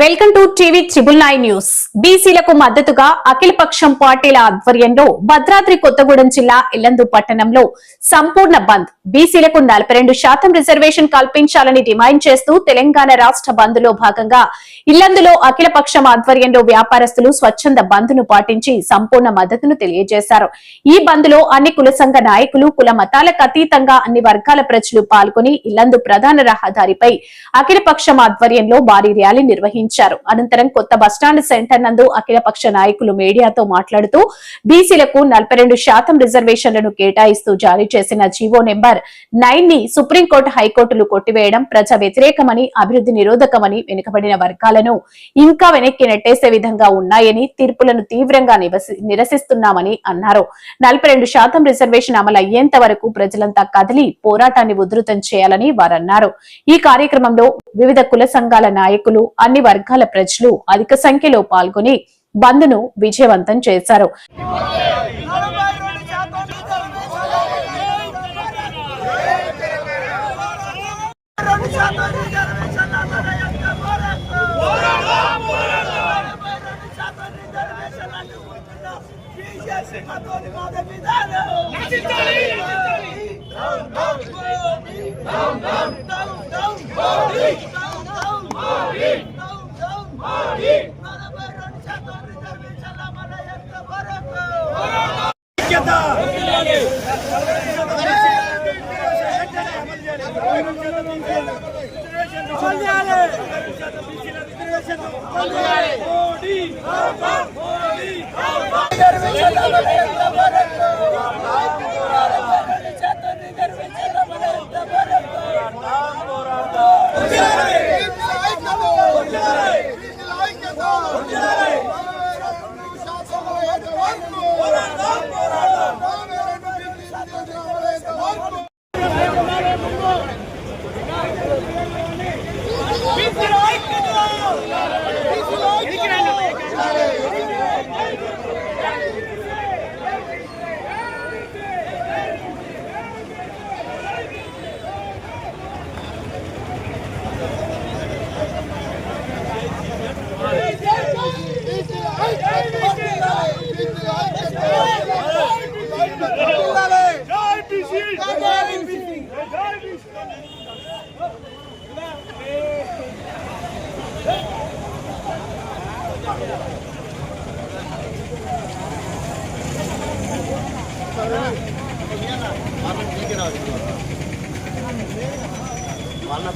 Welcome to TV triple nine news. బీసీలకు మద్దతుగా అఖిలపక్షం పార్టీల ఆధ్వర్యంలో భద్రాద్రి కొత్తగూడెం జిల్లా ఇల్లందు పట్టణంలో సంపూర్ణ బంద్. బీసీలకు నలభై రెండు శాతం రిజర్వేషన్ కల్పించాలని డిమాండ్ చేస్తూ తెలంగాణ రాష్ట్ర బంద్లో భాగంగా ఇల్లందులో అఖిలపక్షం ఆధ్వర్యంలో వ్యాపారస్తులు స్వచ్ఛంద బంద్ను పాటించి సంపూర్ణ మద్దతును తెలియజేశారు. ఈ బంద్లో అన్ని కుల సంఘ నాయకులు కుల మతాలకు అతీతంగా అన్ని వర్గాల ప్రజలు పాల్గొని ఇల్లందు ప్రధాన రహదారిపై అఖిలపక్షం ఆధ్వర్యంలో భారీ ర్యాలీ నిర్వహించారు. నిర్వహించారు. అనంతరం కొత్త బస్టాండ్ సెంటర్ నందు అఖిలపక్ష నాయకులు మీడియాతో మాట్లాడుతూ బీసీలకు నలభై శాతం రిజర్వేషన్లను కేటాయిస్తూ జారీ చేసిన జీవో నెంబర్ నైన్ని సుప్రీంకోర్టు హైకోర్టులు కొట్టివేయడం ప్రజా వ్యతిరేకమని అభివృద్ధి నిరోధకమని వెనుకబడిన వర్గాలను ఇంకా వెనక్కి నెట్టేసే విధంగా ఉన్నాయని తీర్పులను తీవ్రంగా నిరసిస్తున్నామని అన్నారు. నలభై శాతం రిజర్వేషన్ అమలు అయ్యేంత వరకు ప్రజలంతా కదిలి పోరాటాన్ని ఉధృతం చేయాలని వారన్నారు. ఈ కార్యక్రమంలో వివిధ కుల సంఘాల నాయకులు అన్ని వర్గాల ప్రజలు అధిక సంఖ్యలో పాల్గొని బంద్ను విజయవంతం చేశారు. మోడీ మోడీ వాళ్ళ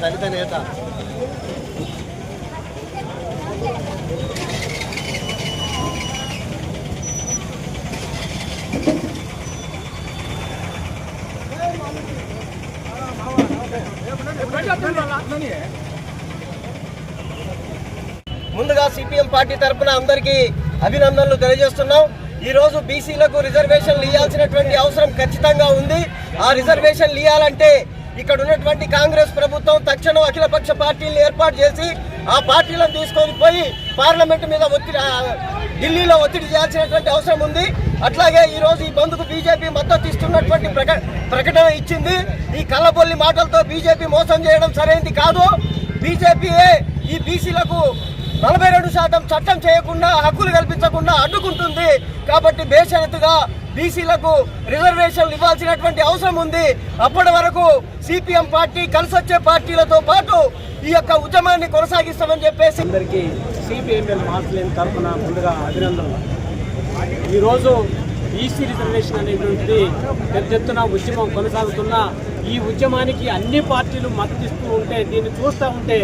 దళిత నేత ముందుగా సిపిఎం పార్టీ తరపున అందరికీ అభినందనలు తెలియజేస్తున్నాం. ఈ రోజు బీసీలకు రిజర్వేషన్లు ఇవ్వాల్సినటువంటి అవసరం ఖచ్చితంగా ఉంది. ఆ రిజర్వేషన్లు ఇవ్వాలంటే ఇక్కడ ఉన్నటువంటి కాంగ్రెస్ ప్రభుత్వం తక్షణం అఖిలపక్ష పార్టీలను ఏర్పాటు చేసి ఆ పార్టీలను తీసుకొని పోయి పార్లమెంట్ మీద ఒత్తిడి ఢిల్లీలో ఒత్తిడి చేయాల్సినటువంటి అవసరం ఉంది. అట్లాగే ఈరోజు ఈ బంద్కు బీజేపీ మద్దతు ఇస్తున్నటువంటి ప్రక- ప్రకటన ఇచ్చింది. ఈ కళ్ళబొల్లి మాటలతో బీజేపీ మోసం చేయడం సరైనది కాదు. బీజేపీయే ఈ బీసీలకు నలభై రెండు శాతం చట్టం చేయకుండా హక్కులు కల్పించకుండా అడ్డుకుంటుంది. కాబట్టి బేషరతుగా బీసీలకు రిజర్వేషన్లు ఇవ్వాల్సినటువంటి అవసరం ఉంది. అప్పటి వరకు సిపిఎం పార్టీ కలిసొచ్చే పార్టీలతో పాటు ఈ యొక్క ఉద్యమాన్ని కొనసాగిస్తామని చెప్పేసి అందరికీ సిపిఎంఎల్ మార్పులేని తరఫున ముందుగా అభినందనలు. ఈరోజు ఈసీ రిజర్వేషన్ అనేటువంటిది పెద్ద ఎత్తున ఉద్యమం కొనసాగుతున్న ఈ ఉద్యమానికి అన్ని పార్టీలు మద్దతిస్తూ ఉంటే దీన్ని చూస్తూ ఉంటే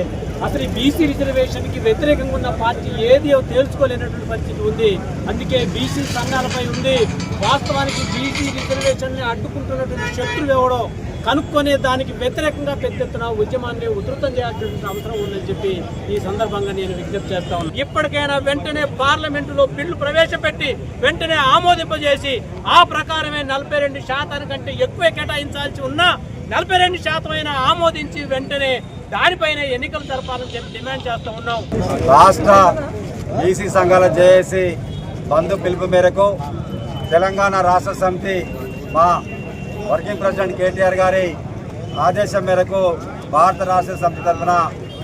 అసలు ఈ బీసీ రిజర్వేషన్కి వ్యతిరేకంగా ఉన్న పార్టీ ఏది తేల్చుకోలేనటువంటి పరిస్థితి ఉంది. అందుకే బీసీ సంఘాలపై ఉంది. వాస్తవానికి బీసీ రిజర్వేషన్ని అడ్డుకుంటున్నటువంటి శత్రులు ఎవడో కనుక్కొనే దానికి వ్యతిరేకంగా పెద్ద ఎత్తున ఉద్యమాన్ని ఉధృతం చేయాల్సినటువంటి అవసరం ఉందని చెప్పి ఈ సందర్భంగా నేను విజ్ఞప్తి చేస్తా ఉన్నాను. ఇప్పటికైనా వెంటనే పార్లమెంటులో బిల్లు ప్రవేశపెట్టి వెంటనే ఆమోదింపజేసి ఆ ప్రకారమే నలభై రెండు శాతానికంటే ఎక్కువ కేటాయించాల్సి ఉన్నా నలభై రెండు శాతమైన ఆమోదించి వెంటనే దానిపైన ఎన్నికలు జరపాలని చెప్పి డిమాండ్ చేస్తూ ఉన్నాం. రాష్ట్ర బీసీ సంఘాల జేఏసీ బంధు పిలుపు మేరకు తెలంగాణ రాష్ట్ర సమితి మా వర్కింగ్ ప్రెసిడెంట్ కేటీఆర్ గారి ఆదేశం మేరకు భారత రాష్ట్ర సమితి తరఫున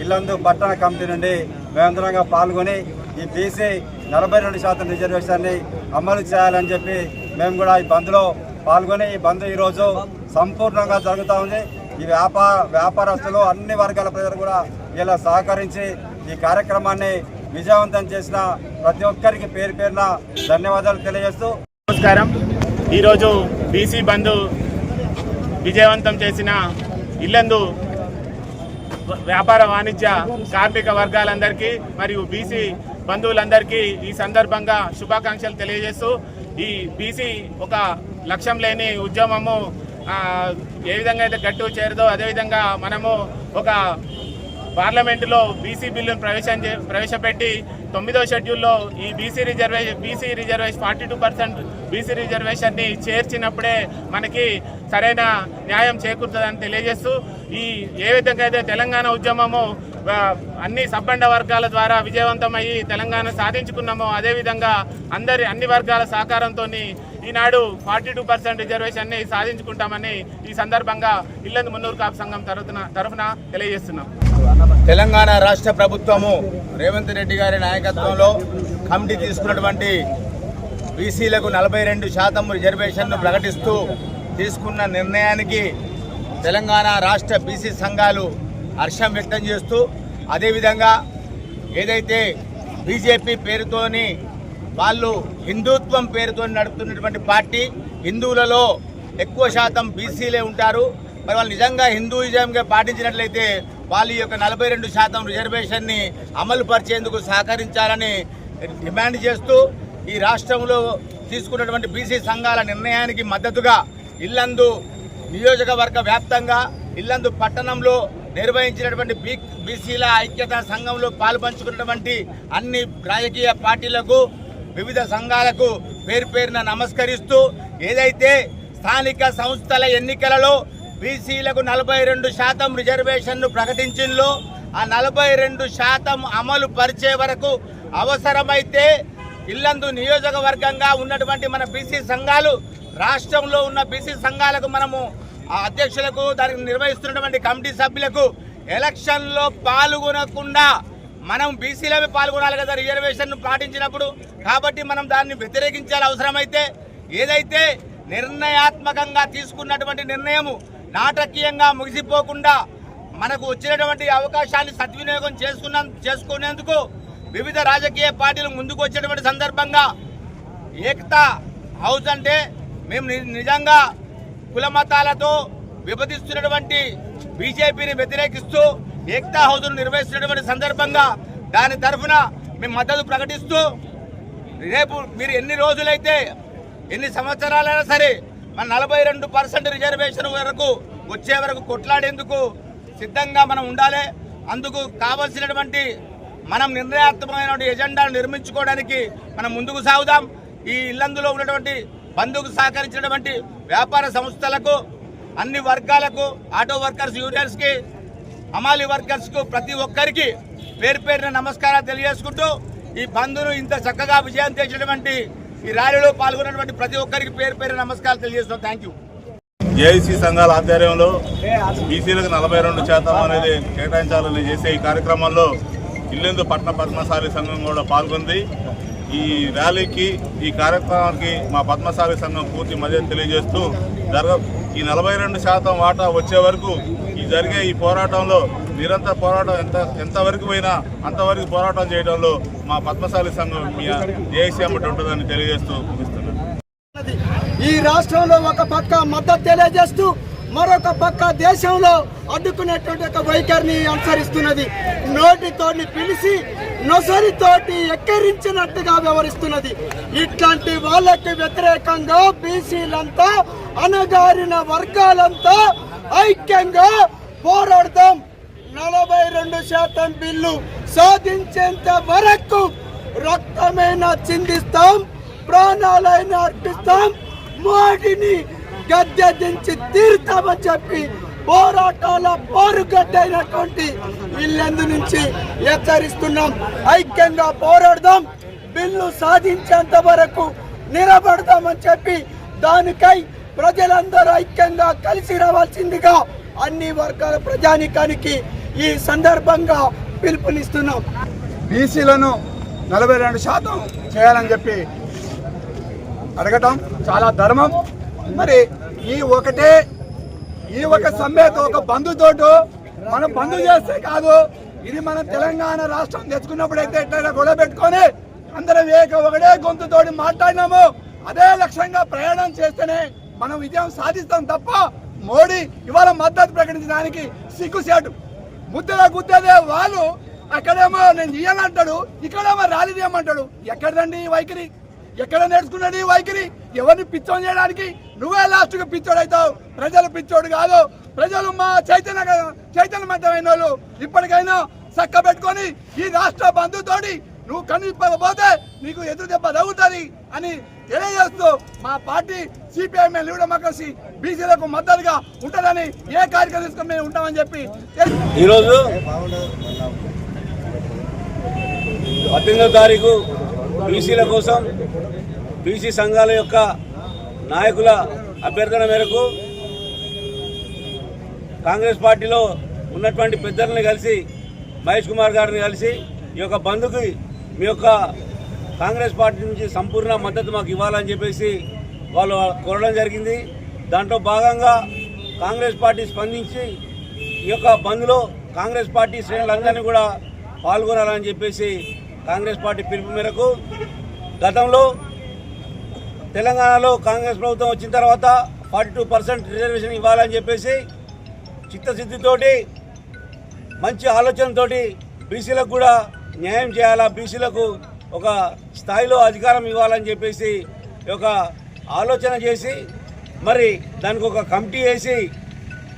ఇల్లందు పట్టణ కమిటీ నుండి మేమందరంగా పాల్గొని ఈ బీసీ నలభై రెండు శాతం రిజర్వేషన్ని అమలు చేయాలని చెప్పి మేము కూడా ఈ బంద్లో పాల్గొని ఈ బంద్ ఈరోజు సంపూర్ణంగా జరుగుతూ ఉంది. ఈ వ్యాపార వ్యాపారస్తులు అన్ని వర్గాల ప్రజలు కూడా ఇలా సహకరించి ఈ కార్యక్రమాన్ని విజయవంతం చేసిన ప్రతి ఒక్కరికి పేరు పేరున ధన్యవాదాలు తెలియజేస్తూ నమస్కారం. ఈరోజు బీసీ బంధు విజయవంతం చేసిన ఇల్లందు వ్యాపార వాణిజ్య కార్మిక వర్గాలందరికీ మరియు బీసీ బంధువులందరికీ ఈ సందర్భంగా శుభాకాంక్షలు తెలియజేస్తూ ఈ బీసీ ఒక లక్ష్యం లేని ఉద్యమము ఏ విధంగా అయితే గట్టు చేరదో అదేవిధంగా మనము ఒక పార్లమెంటులో బీసీ బిల్లును ప్రవేశం చే- ప్రవేశపెట్టి తొమ్మిదో షెడ్యూల్లో ఈ BC reservation BC reservation forty two percent BC రిజర్వేషన్ని చేర్చినప్పుడే మనకి సరైన న్యాయం చేకూరుతుందని తెలియజేస్తూ ఈ ఏ విధంగా అయితే తెలంగాణ ఉద్యమము అన్ని సబ్బండ వర్గాల ద్వారా విజయవంతమయ్యి తెలంగాణ సాధించుకున్నామో అదేవిధంగా అందరి అన్ని వర్గాల సహకారంతో ఈనాడు ఫార్టీ టూ పర్సెంట్ రిజర్వేషన్ని సాధించుకుంటామని ఈ సందర్భంగా ఇల్లందు మున్నూరు కాపు సంఘం తరఫున తరఫున తెలియజేస్తున్నాం. తెలంగాణ రాష్ట్ర ప్రభుత్వము రేవంత్ రెడ్డి గారి నాయకత్వంలో కమిటీ తీసుకున్నటువంటి బీసీలకు నలభై రెండు శాతం రిజర్వేషన్ను ప్రకటిస్తూ తీసుకున్న నిర్ణయానికి తెలంగాణ రాష్ట్ర బీసీ సంఘాలు హర్షం వ్యక్తం చేస్తూ అదేవిధంగా ఏదైతే బీజేపీ పేరుతోని వాళ్ళు హిందుత్వం పేరుతో నడుపుతున్నటువంటి పార్టీ హిందువులలో ఎక్కువ శాతం బీసీలే ఉంటారు. మరి వాళ్ళు నిజంగా హిందూయిజంగా పాటించినట్లయితే వాళ్ళ యొక్క నలభై రెండు శాతం రిజర్వేషన్ని అమలు పరిచేందుకు సహకరించాలని డిమాండ్ చేస్తూ ఈ రాష్ట్రంలో తీసుకున్నటువంటి బీసీ సంఘాల నిర్ణయానికి మద్దతుగా ఇల్లందు నియోజకవర్గ వ్యాప్తంగా ఇల్లందు పట్టణంలో నిర్వహించినటువంటి బీ బీసీల ఐక్యతా సంఘంలో పాల్పంచుకున్నటువంటి అన్ని రాజకీయ పార్టీలకు వివిధ సంఘాలకు పేరు పేరున నమస్కరిస్తూ ఏదైతే స్థానిక సంస్థల ఎన్నికలలో బీసీలకు నలభై రెండు శాతం రిజర్వేషన్ను ప్రకటించిందో ఆ నలభై రెండు శాతం అమలు పరిచే వరకు అవసరమైతే ఇల్లందు నియోజకవర్గంగా ఉన్నటువంటి మన బీసీ సంఘాలు రాష్ట్రంలో ఉన్న బీసీ సంఘాలకు మనము ఆ అధ్యక్షులకు దానికి నిర్వహిస్తున్నటువంటి కమిటీ సభ్యులకు ఎలక్షన్లో పాల్గొనకుండా మనం బీసీలమే పాల్గొనాలి కదా రిజర్వేషన్ పాటించినప్పుడు. కాబట్టి మనం దాన్ని వ్యతిరేకించాలి. అవసరమైతే ఏదైతే నిర్ణయాత్మకంగా తీసుకున్నటువంటి నిర్ణయము నాటకీయంగా ముగిసిపోకుండా మనకు వచ్చినటువంటి అవకాశాన్ని సద్వినియోగం చేసుకున్న చేసుకునేందుకు వివిధ రాజకీయ పార్టీలు ముందుకు వచ్చేటువంటి సందర్భంగా ఏకతా హౌస్ అంటే మేము నిజంగా కుల మతాలతో విభజిస్తున్నటువంటి బీజేపీని వ్యతిరేకిస్తూ ఏక్తా హౌస్ను నిర్వహిస్తున్నటువంటి సందర్భంగా దాని తరఫున మేము మద్దతు ప్రకటిస్తూ రేపు మీరు ఎన్ని రోజులైతే ఎన్ని సంవత్సరాలైనా సరే మన నలభై రెండు పర్సెంట్ రిజర్వేషన్ వరకు వచ్చే వరకు కొట్లాడేందుకు సిద్ధంగా మనం ఉండాలి. అందుకు కావలసినటువంటి మనం నిర్ణయాత్మకమైన ఎజెండాను నిర్మించుకోవడానికి మనం ముందుకు సాగుదాం. ఈ ఇల్లందులో ఉన్నటువంటి బంధుకు సహకరించినటువంటి వ్యాపార సంస్థలకు అన్ని వర్గాలకు ఆటో వర్కర్స్ యూనియన్స్కి హమాలి వర్కర్స్కు ప్రతి ఒక్కరికి పేరు పేరున నమస్కారాలు తెలియజేసుకుంటూ ఈ బంధును ఇంత చక్కగా విజయం చేసినటువంటి ఈ ర్యాలీలో పాల్గొన్నటువంటి ప్రతి ఒక్కరికి పేరు పేరు నమస్కారాలు తెలియజేస్తున్నాం. థ్యాంక్ యూ ఏఐసి సంఘాల ఆధ్వర్యంలో బీసీలకు నలభై రెండు శాతం అనేది కేటాయించాలని చేసే ఈ కార్యక్రమంలో ఇల్లెందు పట్న పద్మశాలి సంఘం కూడా పాల్గొంది. ఈ ర్యాలీకి ఈ కార్యక్రమానికి మా పద్మశాలి సంఘం పూర్తి మద్దతు తెలియజేస్తూ జరగ ఈ నలభై రెండు శాతం వాటా వచ్చే వరకు ఈ జరిగే ఈ పోరాటంలో నిరంతర పోరాటం ఎంత ఎంతవరకు పోయినా అంతవరకు పోరాటం చేయడంలో మా పద్మశాలి సంఘం మీ అమ్మటి ఉంటుందని తెలియజేస్తూ ముగిస్తున్నాను. ఈ రాష్ట్రంలో ఒక పక్క మద్దతు తెలియజేస్తూ మరొక పక్క దేశంలో అడ్డుకునేటువంటి ఒక వైఖరిని అనుసరిస్తున్నది. నోటితోని పిలిచి నొసరితోటి ఎక్కిరించినట్టుగా వ్యవహరిస్తున్నది. ఇట్లాంటి వాళ్ళకి వ్యతిరేకంగా బీసీలంతా అనగారిన వర్గాలంతా ఐక్యంగా పోరాడదాం. నలభై రెండు శాతం బిల్లు సాధించేంత వరకు రక్తమైన చిందిస్తాం ప్రాణాలైనా అర్పిస్తాం మోడీని గద్దె దించి తీరుతామని చెప్పి పోరాటాల పోరుగడ్డైనటువంటి ఇల్లెందు నుంచి హెచ్చరిస్తున్నాం. ఐక్యంగా పోరాడదాం. బిల్లు సాధించేంత వరకు నిలబడదామని చెప్పి దానికై ప్రజలందరూ ఐక్యంగా కలిసి రావాల్సిందిగా అన్ని వర్గాల ప్రజానికానికి ఈ సందర్భంగా పిలుపునిస్తున్నాం. బీసీలను నలభై రెండు శాతం చేయాలని చెప్పి అడగటం చాలా ధర్మం. మరి ఈ ఒకటే ఈ ఒక సమ్మెతో ఒక బంధుతోటు మనం బంధు చేస్తే కాదు. ఇది మనం తెలంగాణ రాష్ట్రం తెచ్చుకున్నప్పుడు అయితే ఎట్లయినా గొడవ పెట్టుకొని అందరం ఏక ఒకటే గొంతుతోటి మాట్లాడినాము. అదే లక్ష్యంగా ప్రయాణం చేస్తేనే మనం విజయం సాధిస్తాం తప్ప మోడీ ఇవాళ మద్దతు ప్రకటించడానికి సిగ్గుసేటు ముద్దలా గుద్దేదే వాళ్ళు. అక్కడేమో నేను ఇయ్యనంటాడు ఇక్కడేమో ర్యాలీ చేయమంటాడు ఎక్కడదండి వైఖరి? ఎక్కడ నేర్చుకున్నాడు ఈ వైఖరి? ఎవరిని పిచ్చోని చేయడానికి? నువ్వే లాస్ట్గా పిచ్చోడు అవుతావు ప్రజలు పిచ్చోడు కాదు. ప్రజలు మా చైతన్య చైతన్యవంతమైన వాళ్ళు ఇప్పటికైనా చక్క పెట్టుకొని ఈ రాష్ట్ర బంధుతోటి నువ్వు కనిపించకపోతే నీకు ఎదురు దెబ్బ తగ్గుతుంది అని తెలియజేస్తూ మా పార్టీ సిపిఐఎం డెమోక్రసీ బీసీలకు మద్దతుగా ఉంటుందని ఏ కార్యక్రమం తీసుకొని మేము ఉంటామని చెప్పి ఈరోజు పద్దెనిమిదో తారీఖు బీసీల కోసం బీసీ సంఘాల యొక్క నాయకుల అభ్యర్థన మేరకు కాంగ్రెస్ పార్టీలో ఉన్నటువంటి పెద్దలను కలిసి మహేష్ కుమార్ గారిని కలిసి ఈ యొక్క బంధుకి మీ యొక్క కాంగ్రెస్ పార్టీ నుంచి సంపూర్ణ మద్దతు మాకు ఇవ్వాలని చెప్పేసి వాళ్ళు కోరడం జరిగింది. దాంట్లో భాగంగా కాంగ్రెస్ పార్టీ స్పందించి ఈ యొక్క బంద్లో కాంగ్రెస్ పార్టీ శ్రేణులందరినీ కూడా పాల్గొనాలని చెప్పేసి కాంగ్రెస్ పార్టీ పిలుపు మేరకు గతంలో తెలంగాణలో కాంగ్రెస్ ప్రభుత్వం వచ్చిన తర్వాత ఫార్టీ టూ పర్సెంట్ రిజర్వేషన్ ఇవ్వాలని చెప్పేసి చిత్తశుద్ధితోటి మంచి ఆలోచనతోటి బీసీలకు కూడా న్యాయం చేయాలా బీసీలకు ఒక స్థాయిలో అధికారం ఇవ్వాలని చెప్పేసి ఒక ఆలోచన చేసి మరి దానికి ఒక కమిటీ వేసి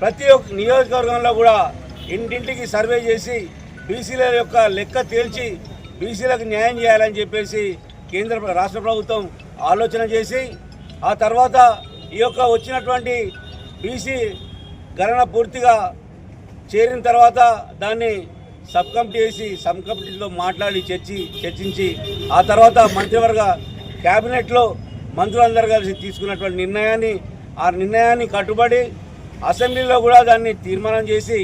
ప్రతి ఒక్క నియోజకవర్గంలో కూడా ఇంటింటికి సర్వే చేసి బీసీల యొక్క లెక్క తేల్చి బీసీలకు న్యాయం చేయాలని చెప్పేసి కేంద్ర రాష్ట్ర ప్రభుత్వం ఆలోచన చేసి ఆ తర్వాత ఈ యొక్క వచ్చినటువంటి బీసీ గణన పూర్తిగా చేరిన తర్వాత దాన్ని సబ్ కమిటీ వేసి సబ్ కమిటీలో మాట్లాడి చర్చి చర్చించి ఆ తర్వాత మంత్రివర్గ క్యాబినెట్లో మంత్రులందరూ కలిసి తీసుకున్నటువంటి నిర్ణయాన్ని ఆ నిర్ణయాన్ని కట్టుబడి అసెంబ్లీలో కూడా దాన్ని తీర్మానం చేసి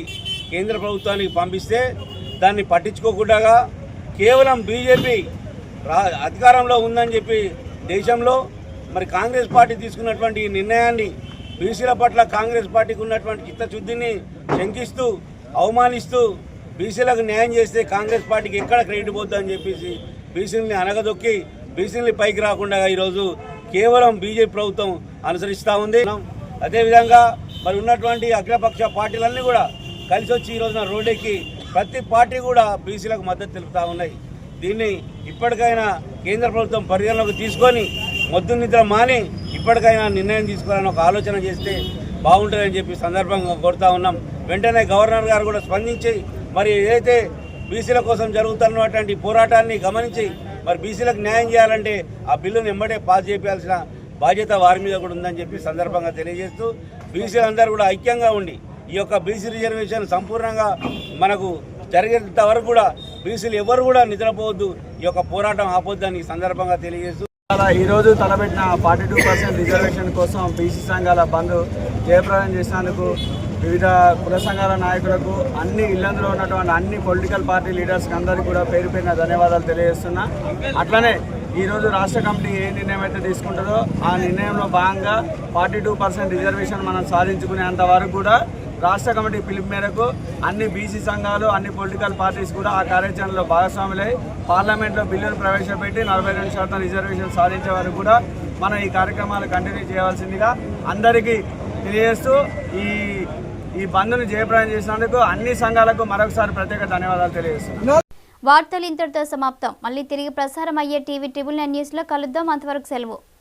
కేంద్ర ప్రభుత్వానికి పంపిస్తే దాన్ని పట్టించుకోకుండా కేవలం బీజేపీ రా అధికారంలో ఉందని చెప్పి దేశంలో మరి కాంగ్రెస్ పార్టీ తీసుకున్నటువంటి ఈ నిర్ణయాన్ని బీసీల పట్ల కాంగ్రెస్ పార్టీకి ఉన్నటువంటి చిత్తశుద్ధిని శంకిస్తూ అవమానిస్తూ బీసీలకు న్యాయం చేస్తే కాంగ్రెస్ పార్టీకి ఎక్కడ క్రెడిట్ పోద్దని చెప్పేసి బీసీలని అనగదొక్కి బీసీలని పైకి రాకుండా ఈరోజు కేవలం బీజేపీ ప్రభుత్వం అనుసరిస్తూ ఉంది. అదేవిధంగా మరి ఉన్నటువంటి అగ్రపక్ష పార్టీలన్నీ కూడా కలిసి వచ్చి ఈ రోజున రోడ్డెక్కి ప్రతి పార్టీ కూడా బీసీలకు మద్దతు తెలుపుతూ ఉన్నాయి. దీన్ని ఇప్పటికైనా కేంద్ర ప్రభుత్వం పరిగణలోకి తీసుకొని మొద్దు నిద్ర మాని ఇప్పటికైనా నిర్ణయం తీసుకోవాలని ఒక ఆలోచన చేస్తే బాగుంటుందని చెప్పి సందర్భంగా కోరుతా ఉన్నాం. వెంటనే గవర్నర్ గారు కూడా స్పందించి మరి ఏదైతే బీసీల కోసం జరుగుతున్నటువంటి పోరాటాన్ని గమనించి మరి బీసీలకు న్యాయం చేయాలంటే ఆ బిల్లును ఎంబడే పాస్ చేయాల్సిన బాధ్యత వారి మీద కూడా ఉందని చెప్పి సందర్భంగా తెలియజేస్తూ బీసీలందరూ కూడా ఐక్యంగా ఉండి ఈ యొక్క బీసీ రిజర్వేషన్ సంపూర్ణంగా మనకు జరిగేంత వరకు కూడా బీసీలు ఎవరు కూడా నిద్రపోవద్దు. ఈ యొక్క పోరాటం ఆపొద్దని సందర్భంగా తెలియజేస్తూ అలా ఈరోజు తలపెట్టిన ఫార్టీ టూ పర్సెంట్ రిజర్వేషన్ కోసం బీసీ సంఘాల బంద్ జయప్రదం చేసినందుకు వివిధ కుల సంఘాల నాయకులకు అన్ని ఇళ్ళందులో ఉన్నటువంటి అన్ని పొలిటికల్ పార్టీ లీడర్స్కి అందరికీ కూడా పేరు పేరున ధన్యవాదాలు తెలియజేస్తున్నా. అట్లనే ఈరోజు రాష్ట్ర కమిటీ ఏ నిర్ణయం అయితే తీసుకుంటుందో ఆ నిర్ణయంలో భాగంగా ఫార్టీ టూ పర్సెంట్ రిజర్వేషన్ మనం సాధించుకునేంత వరకు కూడా రాష్ట్ర కమిటీ పిలుపు మేరకు అన్ని బీసీ సంఘాలు అన్ని పొలిటికల్ పార్టీస్ కూడా ఆ కార్యాచరణలో భాగస్వాములై పార్లమెంట్లో బిల్లును ప్రవేశపెట్టి నలభై రెండు శాతం రిజర్వేషన్ సాధించే వరకు కూడా మనం ఈ కార్యక్రమాలు కంటిన్యూ చేయవలసిందిగా అందరికీ తెలియజేస్తూ ఈ ఈ బంద్ను జయప్రదం చేసినందుకు అన్ని సంఘాలకు మరొకసారి ప్రత్యేక ధన్యవాదాలు తెలియజేస్తున్నాను. వార్తలు ఇంతటితో సమాప్తం. మళ్ళీ తిరిగి ప్రసారం అయ్యే టీవీ ట్రిబుల్ నైన్ న్యూస్లో కలుద్దాం. అంతవరకు సెలవు.